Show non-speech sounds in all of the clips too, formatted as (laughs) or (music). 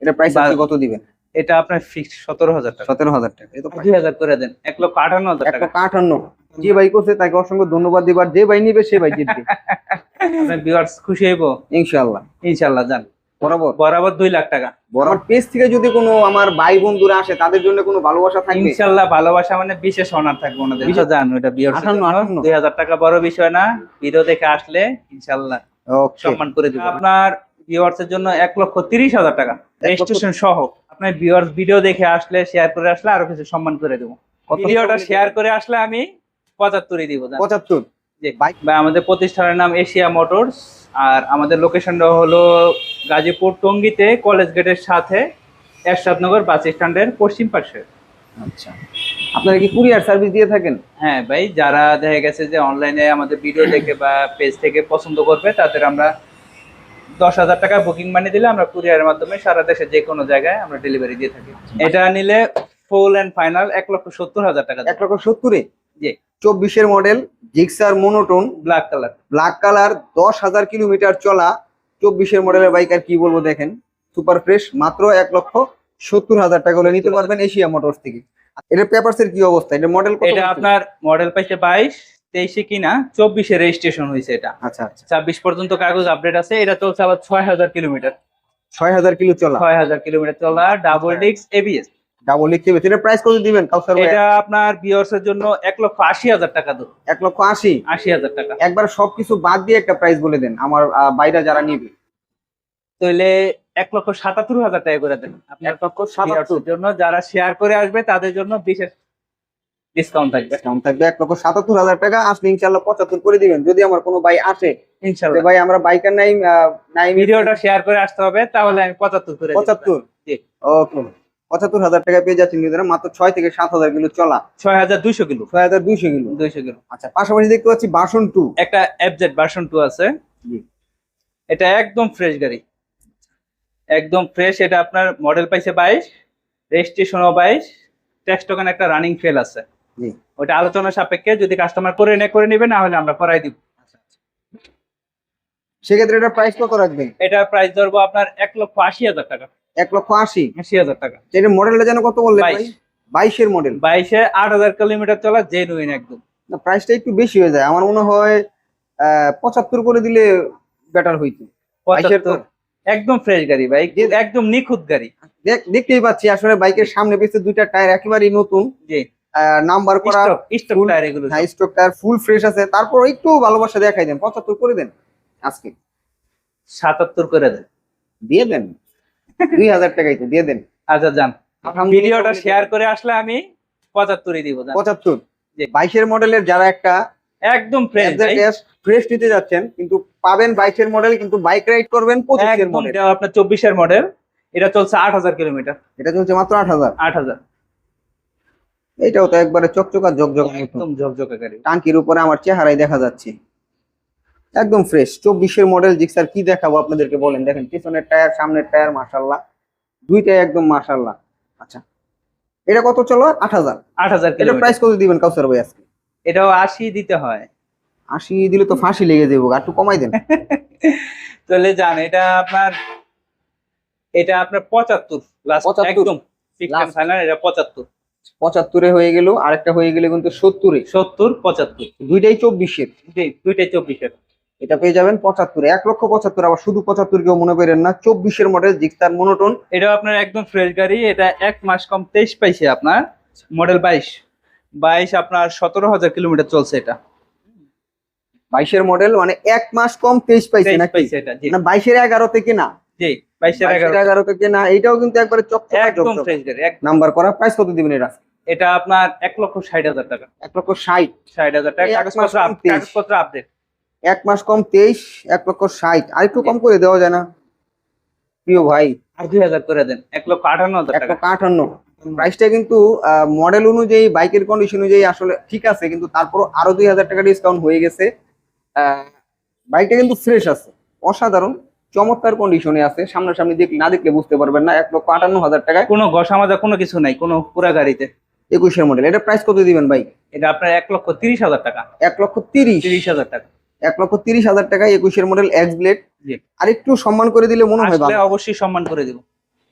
এটা প্রাইস আপনি কত দিবেন? এটা আপনার ফিক্স সতেরো হাজার টাকা। সতেরো হাজার টাকা। তো দুই হাজার করে দেন। এক লক্ষ আটান্ন হাজার এক টাকা। লক্ষ আটান্ন। যে ভাই করছে তাকে অসংখ্য ধন্যবাদ দিবার যে ভাই নিবে সে ভাই জিতবে। (laughs) ভিউয়ার্স খুশি হইব? ইনশাআল্লাহ। ইনশাল্লাহ যান। বরাবর। বরাবর দুই লাখ টাকা। বরাবর। পেজ থেকে যদি কোনো আমার ভাই বন্ধুরা আসে তাদের জন্য কোনো ভালোবাসা থাকবে? ইনশাল্লাহ ভালোবাসা মানে বিশেষ অনার থাকবে ওনাদের। বিশেষ- জান ওটা বিয়ার আটান্ন, আটান্ন। দুই হাজার টাকা বড় বিষয় না। ভিডিও দেখে আসলে ইনশাল্লাহ ওকে সম্মান করে দিব। আপনার ভিউয়ার্স এর জন্য এক লক্ষ তিরিশ হাজার টাকা। রেজিস্ট্রেশন সহ আপনার ভিউয়ার্স ভিডিও দেখে আসলে শেয়ার করে আসলে আরও কিছু সম্মান করে দেবো। ভিডিওটা শেয়ার করে আসলে আমি পঁচাত্তরই দিব। পঁচাত্তর? বা আমাদের প্রতিষ্ঠানের নাম এশিয়া মোটরস আর আমাদের লোকেশনটা হলো গাজীপুর টঙ্গিতে কলেজ গেটের সাথে এরশাদনগর বাস স্ট্যান্ডের পশ্চিম পাশে। আচ্ছা। আপনারা কি কুরিয়ার সার্ভিস দিয়ে থাকেন? হ্যাঁ ভাই যারা দেখা গেছে যে অনলাইনে আমাদের ভিডিও দেখে বা পেজ থেকে পছন্দ করবে তাদের আমরা দশ হাজার টাকা বুকিং মানি দিলে আমরা কুরিয়ারের মাধ্যমে সারা দেশে যে কোনো জায়গায় আমরা ডেলিভারি দিয়ে থাকি। এটা নিলে ফুল এন্ড ফাইনাল এক লক্ষ সত্তর হাজার টাকা এক লক্ষ সত্তরে জি। চব্বিশের model Gixxer monotone black colour black colour দশ হাজার কিলোমিটার চলা চব্বিশের মডেলের বাইক আর কি বলব দেখেন? সুপার ফ্রেশ মাত্র এক লক্ষ সত্তর হাজার টাকা হলে নিতে পারবেন এশিয়া মোটরস থেকে। এটা পেপারস এর কি অবস্থা? এটা মডেল এটা আপনার মডেল পাইছে বাইশ তেইশে কিনা চব্বিশে রেজিস্ট্রেশন হয়েছে এটা। আচ্ছা আচ্ছা। ছাব্বিশ পর্যন্ত কাগজ আপডেট আছে এটা চলছে আবার ছয় হাজার কিলোমিটার। ছয় হাজার কিলো চলা? ছয় হাজার কিলোমিটার চলা ডাবল ডিক্স এবিএস ডাবল লিখতে হবে এটা প্রাইস কত দিবেন কাউসার ভাই এটা আপনার এর জন্য লক্ষ আশি হাজার টাকা দেবো লক্ষ হাজার টাকা। একবার সবকিছু বাদ দিয়ে একটা প্রাইস বলে দেন আমার বাইরা যারা নিবে। তাহলে এক লক্ষ সাতাত্তর হাজার টাকা করে দেন। আপনার এক লক্ষ viewers সাতাত্তর এর জন্য যারা শেয়ার করে আসবে তাদের জন্য বিশেষ ডিসকাউন্ট থাকবে। ডিসকাউন্ট থাকবে এক লক্ষ সাতাত্তর হাজার টাকা। আসলে ইনশাল্লাহ পঁচাত্তর করে দিবেন। যদি আমার কোনো ভাই আসে ইনশাল্লাহ ভাই আমরা বাইকার নাই নাই ভিডিওটা শেয়ার করে আসতে হবে তাহলে আমি পঁচাত্তর করে পঁচাত্তর? ওকে পঁচাত্তর হাজার টাকা পেয়ে যাচ্ছেন মাত্র ছয় থেকে সাত হাজার কিলো চলা। ছয় হাজার দুইশো কিলো। ছয় হাজার দুইশো কিলো। দুইশো কিলো। আচ্ছা পাশাপাশি দেখতে পাচ্ছি বাসন টু একটা ভার্সন টু আছে। এটা একদম ফ্রেশ গাড়ি। একদম ফ্রেশ এটা আপনার মডেল পাইছে বাইশ রেজিস্ট্রেশনও বাইশ ট্যাক্স টোকেন একটা রানিং ফেল আছে। জি। ওটা আলোচনা সাপেক্ষে যদি কাস্টমার করে নে করে নেবে না হলে আমরা করাই দিব। সেক্ষেত্রে এটা প্রাইস কত রাখবেন? প্রাইস ধরবো আপনার এক লক্ষ আশি হাজার টাকা। এক লক্ষ আশি? আশি হাজার টাকা। এটা মডেলটা যেন কত বললেন ভাই? বাইশ। বাইশের মডেল বাইশে আট হাজার কিলোমিটার চলা জেনুইন একদম। না প্রাইসটা একটু বেশি হয়ে যায়। আমার মনে হয় পঁচাত্তর করে দিলে বেটার হইতো। বাইশের তো 75 একদম ফ্রেশ গাড়ি ভাই একদম নিখুঁত গাড়ি। দেখ- দেখতেই পাচ্ছি আসলে বাইকের সামনে পেছনে দুইটা টায়ার একেবারেই নতুন। জি। নাম্বার করা স্টক টায়ার এগুলো। High stock tyre full fresh আছে। তারপর একটু ভালোবাসা দেখাই দেন। পঁচাত্তর করে দেন আজকে। সাতাত্তর করে দেন। দিয়ে দেন। দুই হাজার টাকাই তো দিয়ে দেন। আচ্ছা যান। ভিডিওটা শেয়ার করে আসলে আমি পঁচাত্তরই দিব জান। পঁচাত্তর। বাইশের মডেলের যারা একটা একদম ফ্রেশ ফ্রেশ নিতে যাচ্ছেন কিন্তু পাবেন বাইশের মডেল কিন্তু বাইক রাইড করবেন পঁচিশের মডেল এটা আপনার চব্বিশের মডেল এটা চলছে আট হাজার কিলোমিটার। এটা চলছে মাত্র আট হাজার। আট হাজার। এটাও তো একবারে চকচকা ঝকঝক একদম ঝকঝকে গাড়ি। টাঙ্কির উপরে আমার চেহারাই দেখা যাচ্ছে। একদম ফ্রেশ চব্বিশের মডেল জিক্সার কি দেখাবো আপনাদেরকে বলেন? দেখেন পিছনের টায়ার সামনের টায়ার মাশাল্লাহ দুইটাই একদম মাশাল্লাহ আচ্ছা এটা কত চলো? আট হাজার। আট হাজার এটা প্রাইস কত দিবেন কাউসার ভাই আজকে? এটাও আশি দিতে হয়। আশি দিলে তো ফাঁসি লেগে যাব একটু কমাই দেন। (laughs) চলে যান এটা আপনার এটা আপনার পঁচাত্তর। লাস্ট একদম। ফাইনাল এটা পঁচাত্তর। পঁচাত্তরে হয়ে গেল আরেকটা হয়ে গেলে কিন্তু সত্তরে। সত্তর পঁচাত্তর। দুইটাই চব্বিশের। দুইটাই চব্বিশের। এটা পেয়ে যাবেন পঁচাত্তর। এক লক্ষ পঁচাত্তর আবার শুধু পঁচাত্তর কেউ মনে করেন না চব্বিশের মডেল জিক্সার মনোটন এটা আপনার একদম ফ্রেশ গাড়ি এটা এক মাস কম তেইশ পাইছে আপনার মডেল বাইশ। বাইশ আপনার সতেরো হাজার কিলোমিটার চলছে এটা। বাইশের মডেল মানে এক মাস কম তেইশ পাইছে না বাইশের এগারো থেকে না। জি বাইশের এগারো। থেকে না এইটাও কিন্তু একবারে চকচকা নাম্বার করা প্রাইস কত দিবেন এটা এটা আপনার এক লক্ষ ষাট হাজার টাকা। এক লক্ষ ষাট। ষাট হাজার টাকা। কাগজপত্র আপডেট এক মাস কম তেইশ এক লক্ষ ষাট। আর একটু কম করে দেওয়া যায় না। প্রিয় ভাই। আর দুই হাজার করে দেন। এক লক্ষ আটান্ন হাজার এক টাকা। লক্ষ আটান্ন। প্রাইসটা কিন্তু মডেল অনুযায়ী বাইকের কন্ডিশন অনুযায়ী আসলে ঠিক আছে কিন্তু তারপর আরও দুই হাজার টাকা ডিসকাউন্ট হয়ে গেছে। বাইকটা কিন্তু ফ্রেশ আছে। অসাধারণ। চমৎকার কন্ডিশনে আছে। সামনাসামনি দেখ না দেখলে বুঝতে পারবেন না। এক লক্ষ আটান্ন হাজার টাকায় কোনো ঘষা মাজা কোনো কিছু নাই। কোনো পুরা গাড়িতে। একুশের মডেল এটা প্রাইস কত দিবেন ভাই? এটা আপনার এক লক্ষ তিরিশ হাজার টাকা। এক লক্ষ তিরিশ? তিরিশ হাজার টাকা। এক লক্ষ তিরিশ হাজার টাকায় একুশের মডেল এক্স ব্লেড আর একটু সম্মান করে দিলে মনে হয় অবশ্যই সম্মান করে দিব।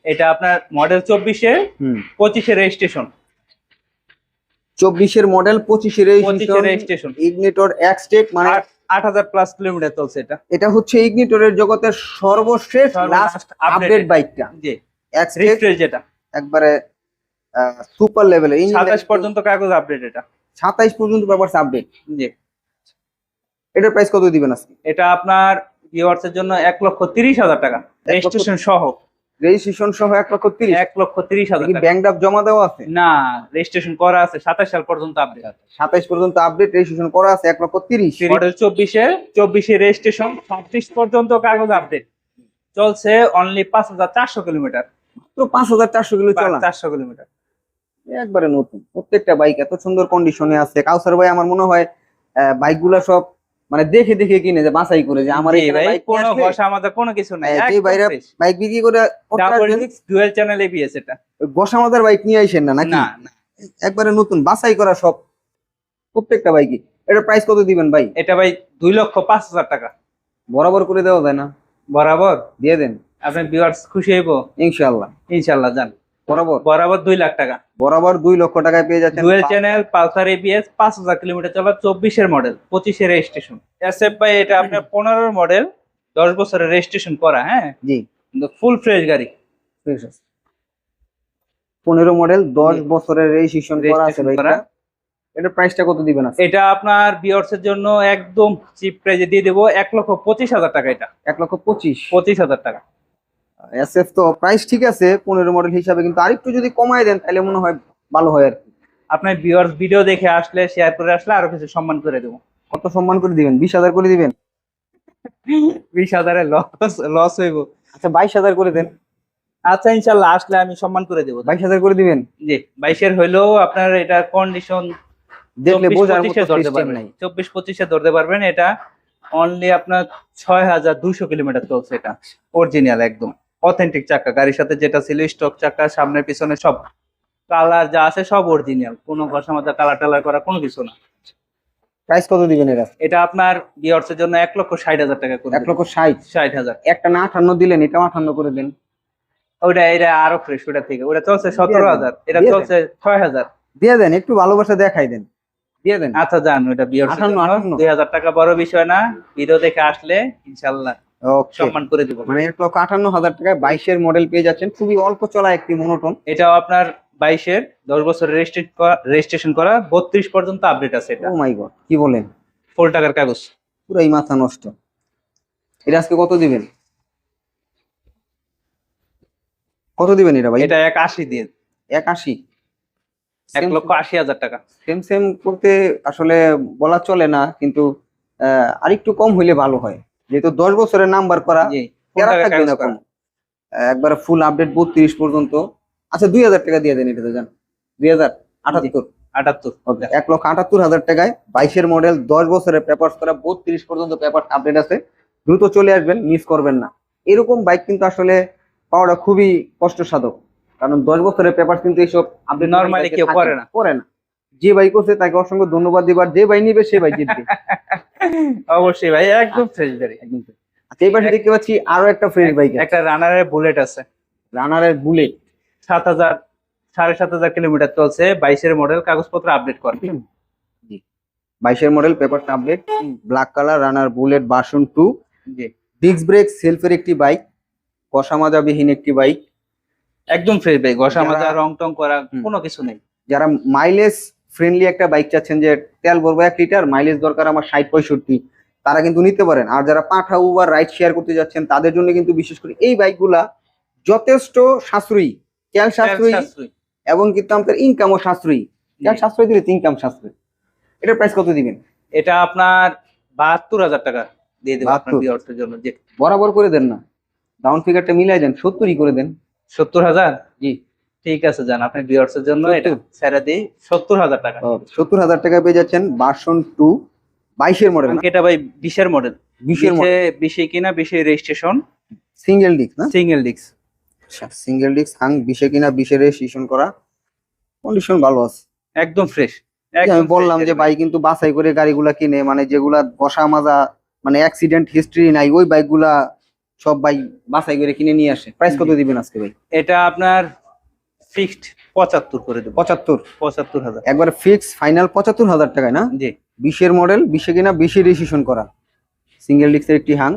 এটা আপনার মডেল চব্বিশে পঁচিশে রেজিস্ট্রেশন চব্বিশের মডেল পঁচিশে রেজিস্ট্রেশন ইগনিটর এক্সটেক মানে আট হাজার প্লাস কিলোমিটার চলছে এটা। এটা হচ্ছে ইগনিটরের জগতের সর্বশেষ লাস্ট আপডেট বাইকটা জি। এক্সটেক যেটা। একবারে সুপার লেভেলের সাতাশ পর্যন্ত কাগজ আপডেট এটা। সাতাইশ পর্যন্ত পেপারস আপডেট জি। এটার প্রাইস কত দিবেন আজকে? এটা আপনার ভিউয়ার্স এর জন্য এক লক্ষ তিরিশ হাজার টাকা। রেজিস্ট্রেশন সহ। রেজিস্ট্রেশন সহ এক লক্ষ তিরিশ? এক লক্ষ তিরিশ হাজার কি টাকা। ব্যাংক ড্রাফট জমা দেওয়া আছে? না রেজিস্ট্রেশন করা আছে সাতাশ সাল পর্যন্ত আপডেট আছে সাতাইশ পর্যন্ত আপডেট রেজিস্ট্রেশন করা আছে এক লক্ষ তিরিশ। মডেল চব্বিশে চব্বিশে রেজিস্ট্রেশন ছাব্বিশ পর্যন্ত কাগজ আপডেট চলছে অনলি পাঁচ হাজার চারশো কিলোমিটার মাত্র পাঁচ হাজার চারশো কিলো চলা। চারশো কিলোমিটার একবারে নতুন। প্রত্যেকটা বাইক এত সুন্দর কন্ডিশনে আছে। কাউসার ভাই আমার মনে হয় বাইকগুলা সব মানে দেখে দেখে কিনে যে বাছাই করে যে আমার জি এখানে ভাই bike নিয়ে কোনো ঘষা আমাদের কোনো কিছু নাই। এই যে বাইক বিক্রি করে চ্যানেল এবিএস এটা। মাদার বাইক নিয়ে আইসেন না নাকি? না একবারে নতুন বাছাই করা সব। প্রত্যেকটা বাইকই এটা প্রাইস কত দিবেন ভাই? এটা ভাই দুই লক্ষ পাঁচ হাজার টাকা। বরাবর করে দেওয়া যায় না? বরাবর? দিয়ে দেন। আপনি ভিউয়ার্স খুশি হইব? ইনশাআল্লাহ। ইনশাল্লাহ যান। বরাবর? বরাবর দুই লাখ টাকা। বরাবর দুই লক্ষ টাকায় পেয়ে যাচ্ছেন ডুয়েল চ্যানেল পালসার এবিএস পাঁচ হাজার কিলোমিটার চলা চব্বিশের মডেল পঁচিশের রেজিস্ট্রেশন এস এফ ভাই এটা আপনার পনেরোর মডেল দশ বছরের রেজিস্ট্রেশন করা হ্যাঁ? জি। ফুল ফ্রেশ গাড়ি। পনেরো মডেল দশ বছরের রেজিস্ট্রেশন করা আছে। এটা প্রাইসটা কত দিবেন এটা আপনার বিয়ার্স এর জন্য একদম চিপ প্রাইজে দিয়ে দেবো এক লক্ষ পঁচিশ হাজার টাকা এটা। এক লক্ষ পঁচিশ। পঁচিশ হাজার টাকা। এস এফ তো প্রাইস ঠিক আছে পনেরো মডেল হিসাবে কিন্তু আরেকটু যদি কমায় দেন তাহলে মনে হয় ভালো হয় আর কি। আপনার ভিউয়ার্স ভিডিও দেখে আসলে শেয়ার করে আসলে আরও কিছু সম্মান করে দেবো। কত সম্মান করে দিবেন? বিশ হাজার করে দিবেন? বিশ হাজারের লস লস হইব। আচ্ছা বাইশ হাজার করে দেন। আচ্ছা ইনশাল্লাহ আসলে আমি সম্মান করে দেবো। বাইশ হাজার করে দিবেন? জি বাইশের হইলেও আপনার এটা কন্ডিশন দেখলে বোঝার মতো ধরতে সিস্টেম পারবেন। চব্বিশ পঁচিশে ধরতে পারবেন এটা অনলি আপনার ছয় হাজার দুইশো কিলোমিটার চলছে এটা। অরিজিনাল একদম। অথেন্টিক চাকা গাড়ির সাথে যেটা ছিল স্টক চাকা সামনে পিছনে সব কালার যা আছে সব অরিজিনাল কোনো ঘষা মাথা কালার টালার করা কোনো কিছু না। প্রাইস কত দিবেন এরা এটা আপনার জন্য এক লক্ষ ষাট হাজার টাকা করে এক লক্ষ ষাট? ষাট হাজার। একটা না আঠান্ন দিলেন এটাও আঠান্ন করে দেন। ওইটা এটা আরও ফ্রেশ ওটা থেকে। ওটা চলছে সতেরো হাজার। এটা চলছে ছয় হাজার। দিয়ে দেন একটু ভালোবাসা দেখাই দেন। দিয়ে দেন। আচ্ছা যান ওইটা বিয়ার্স। দুই হাজার টাকা বড় বিষয় না। ভিডিও দেখে আসলে ইনশাল্লাহ। সম্মান করে দিব। মানে এক লক্ষ আটান্ন হাজার টাকায় বাইশের মডেল পেয়ে যাচ্ছেন। খুবই অল্প চলা একটি মনোটন এটাও আপনার বাইশের দশ বছর রেজিস্ট্রেশন করা বত্রিশ পর্যন্ত আপডেট আছে এটা। ও মাই গড কি বলেন? ফুল টাকার কাগজ। পুরাই মাথা নষ্ট। এটা আজকে কত দিবেন? কত দিবেন এটা ভাই? এটা এক আশি দিয়ে এক আশি এক লক্ষ আশি হাজার টাকা। সেম সেম করতে আসলে বলা চলে না কিন্তু আরেকটু কম হইলে ভালো হয়। যেহেতু দশ বছরের নাম্বার করা। একবার ফুল আপডেট বত্রিশ পর্যন্ত। আচ্ছা দুই হাজার টাকা দিয়ে দেন এটাতে যান দুই হাজার আটাত্তর। আটাত্তর এক লক্ষ আটাত্তর হাজার টাকায় বাইশের মডেল দশ বছরের পেপার করা বত্রিশ পর্যন্ত পেপার আপডেট আছে। দ্রুত চলে আসবেন মিস করবেন না। এরকম বাইক কিন্তু আসলে পাওয়াটা খুবই কষ্টসাধক। কারণ দশ বছরের পেপার কিন্তু এইসব আপডেট Normally কেউ করে না। করে না। যে বাইক করছে তাকে অসংখ্য ধন্যবাদ দিবার। যে বাই নিবে সে বাই জিতবে। (laughs) অবশ্যই ভাই একদম ফ্রেশ গাড়ি। একদম আচ্ছা এই পাশে দেখতে পাচ্ছি আরও একটা ফ্রেশ বাইক একটা রানারের বুলেট আছে। রানারের বুলেট সাত হাজার সাড়ে সাত হাজার কিলোমিটার চলছে বাইশের মডেল কাগজপত্র আপডেট করে। বাইশের model paper update black colour Runner Bullet বাসন টু ডিস্ক ব্রেক সেলফের একটি বাইক কষা মাজাবিহীন একটি বাইক একদম ফ্রেশ ভাই ঘষা মাজা রং টং করা কোনো কিছু নেই। যারা মাইলেজ ফ্রেন্ডলি একটা বাইক চাচ্ছেন যে তেল ভরবো এক লিটার মাইলেজ দরকার আমার ষাট পঁয়ষট্টি। তারা কিন্তু নিতে পারেন। আর যারা পাঠা উবার রাইড শেয়ার করতে যাচ্ছেন তাদের জন্য কিন্তু বিশেষ করে এই বাইকগুলা যথেষ্ট সাশ্রয়ী। তেল সাশ্রয়ী। এবং কিন্তু আমাদের ইনকামও সাশ্রয়ী। তেল। সাশ্রয়ী দিলে ইনকাম সাশ্রয়ী। এটার প্রাইস কত দিবেন? এটা আপনার বাহাত্তর হাজার টাকা দিয়ে দেবো আপনার 72 বিয়ার্সের জন্য। যে বরাবর করে দেন না। ডাউন ফিগারটা মিলাই দেন সত্তরই করে দেন। সত্তর হাজার? জি। ঠিক আছে যান আপনি বিয়ার্সের জন্য এটা 70 ছেড়ে দিই সত্তর হাজার টাকা। সত্তর হাজার টাকা পেয়ে যাচ্ছেন বাসন টু বাইশের মডেল এটা ভাই বিশের মডেল বিশের মডেল বিশে কিনা বিশে রেজিস্ট্রেশন সিঙ্গেল ডিস্ক না? সিঙ্গেল ডিস্ক সিঙ্গেল ডিস্ক হাং বিশে কিনা বিশে রেজিস্ট্রেশন করা। কন্ডিশন ভালো আছে। একদম ফ্রেশ আমি বললাম যে ভাই কিন্তু বাছাই করে গাড়িগুলা কিনে মানে যেগুলা বসা মাজা মানে অ্যাক্সিডেন্ট হিস্ট্রি নাই ওই বাইকগুলা সব ভাই বাছাই করে কিনে নিয়ে আসে। প্রাইস কত দিবেন আজকে ভাই? এটা আপনার ফিক্সড পঁচাত্তর করে দেবো। পঁচাত্তর। পঁচাত্তর হাজার। একবার ফিক্স ফাইনাল পঁচাত্তর হাজার টাকায় না? জি। বিশের মডেল বিশে কিনা বিশে রেজিস্ট্রেশন করা। সিঙ্গেল ডিস্কের একটি হাং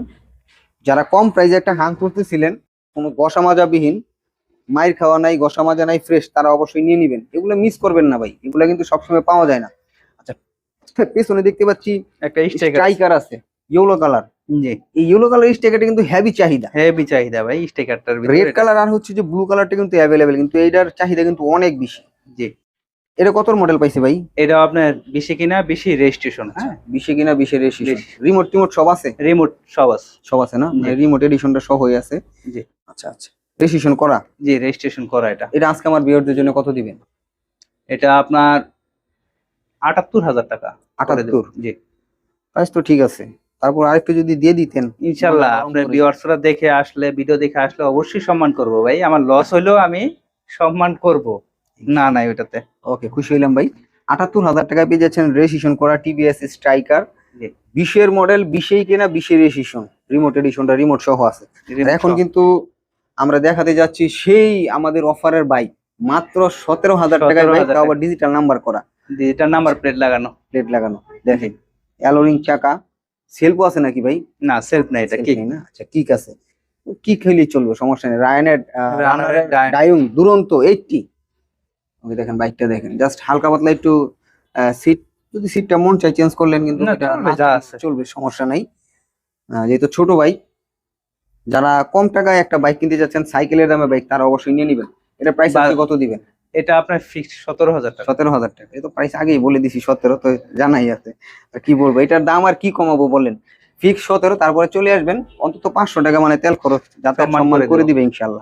যারা কম প্রাইজে একটা হাং করতেছিলেন কোনো গসা মাজাবিহীন মায়ের খাওয়া নাই গসা মাজা নাই ফ্রেশ তারা অবশ্যই নিয়ে নেবেন। এগুলো মিস করবেন না ভাই। এগুলো কিন্তু সবসময় পাওয়া যায় না। আচ্ছা পেছনে দেখতে পাচ্ছি একটা স্ট্রাইকার আছে। ইয়েলো কালার জি। এই ইয়েলো কালার কিন্তু হেভি চাহিদা। হেভি চাহিদা ভাই স্টেকারটার রেড কালার আর হচ্ছে যে ব্লু কালারটা কিন্তু অ্যাভেলেবেল কিন্তু এইটার চাহিদা কিন্তু অনেক বেশি। জি। এটা কত মডেল পাইছে ভাই? এটা আপনার বেশি কিনা বেশি রেজিস্ট্রেশন হ্যাঁ বিশে কিনা বিশে রেজিস্ট্রেশন। রিমোট টিমোট সব আছে? রিমোট সব আছে। সব আছে না। রিমোট এডিশনটা হয়ে আছে? জি। আচ্ছা আচ্ছা। রেজিস্ট্রেশন করা? জি রেজিস্ট্রেশন করা এটা। এটা আজকে আমার বিয়ারদের জন্য কত দিবেন? এটা আপনার আটাত্তর হাজার টাকা। 78 জি। প্রাইস তো ঠিক আছে। তারপর আরেকটু যদি দিয়ে দিতেন। ইনশাল্লাহ আপনার ভিউয়ার্সরা দেখে আসলে ভিডিও দেখে আসলে অবশ্যই সম্মান করব ভাই। আমার লস হইলেও আমি সম্মান করব। না না ওটাতে ওকে খুশি হইলাম ভাই। আটাত্তর হাজার টাকায় পেয়ে যাচ্ছেন রেজিস্ট্রেশন করা টিভিএস স্ট্রাইকার। বিশের মডেল বিশেই কেনা বিশের রেজিস্ট্রেশন রিমোট এডিশনটা রিমোট সহ আছে। এখন কিন্তু আমরা দেখাতে যাচ্ছি সেই আমাদের অফারের বাইক মাত্র সতেরো হাজার টাকায় 17,000 বাইক আবার ডিজিটাল নাম্বার করা। এটা নাম্বার প্লেট লাগানো। প্লেট লাগানো। দেখেন অ্যালোরিং চাকা। সেলফও আছে নাকি ভাই? না সেলফ নাই এটা Self কি না? আচ্ছা কিক আছে। কি খেলি চলবে সমস্যা নেই। রায়ানের ডায়ুং। দুরন্ত এইটটি। ওকে দেখেন বাইকটা দেখেন। জাস্ট হালকা পাতলা একটু সিট যদি সিটটা মন চাই চেঞ্জ করলেন কিন্তু চলবে, সমস্যা নাই। যেহেতু ছোট বাইক যারা কম টাকায় একটা বাইক কিনতে যাচ্ছেন সাইকেলের দামে বাইক তারা অবশ্যই নিয়ে নেবেন। এটা প্রাইস কত দিবেন? এটা আপনার ফিক্সড সতেরো হাজার টাকা। সতেরো হাজার টাকা। এই তো প্রাইস আগেই বলে দিছি সতেরো তো জানাই আছে। কি বলব এটার দাম আর কি কমাবো বলেন? ফিক্স সতেরো তারপরে চলে আসবেন অন্তত পাঁচশো টাকা মানে তেল খরচ যাতে সম্মান করে দিবে। ইনশাল্লাহ